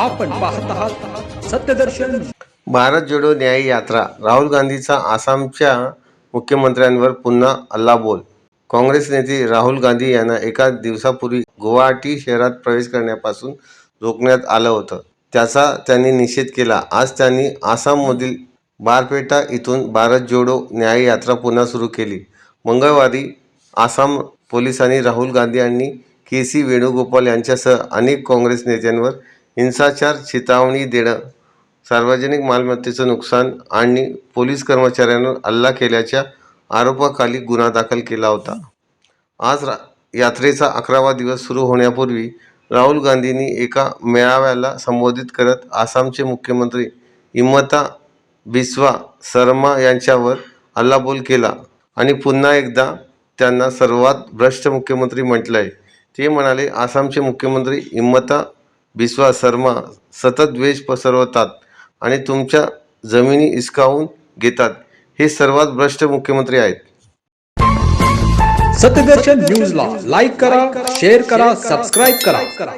आपण पाहत आहात सत्यदर्शन. भारत जोडो न्याय यात्रा. राहुल गांधीचा आसामच्या मुख्यमंत्र्यांवर पुन्हा हल्लाबोल काँग्रेस नेते राहुल गांधी यांना एका दिवसापूर्वी गुवाहाटी शहरात प्रवेश करण्यापासून रोखण्यात आलं होतं. त्याचा त्यांनी निषेध केला. आज त्यांनी आसाममधील बारपेटा इथून भारत जोडो न्याय यात्रा पुन्हा सुरू केली. मंगळवारी आसाम पोलिसांनी राहुल गांधी आणि के सी वेणुगोपाल यांच्यासह अनेक काँग्रेस नेत्यांवर हिंसाचार चेतावणी देणं सार्वजनिक मालमत्तेचं नुकसान आणि पोलीस कर्मचाऱ्यांवर हल्ला केल्याच्या आरोपाखाली गुन्हा दाखल केला होता. आज रा यात्रेचा अकरावा दिवस सुरू होण्यापूर्वी राहुल गांधींनी एका मेळाव्याला संबोधित करत आसामचे मुख्यमंत्री हिमंता बिस्वा शर्मा यांच्यावर हल्लाबोल केला आणि पुन्हा एकदा त्यांना सर्वात भ्रष्ट मुख्यमंत्री म्हटलं आहे ते म्हणाले आसामचे मुख्यमंत्री हिमंता बिस्वा शर्मा सतत द्वेष पसरवतात आणि तुमच्या जमिनी हिसकावून घेतात. हे सर्वात भ्रष्ट मुख्यमंत्री आहेत. सत्यदर्शन न्यूजला लाईक करा शेअर करा सबस्क्राईब करा.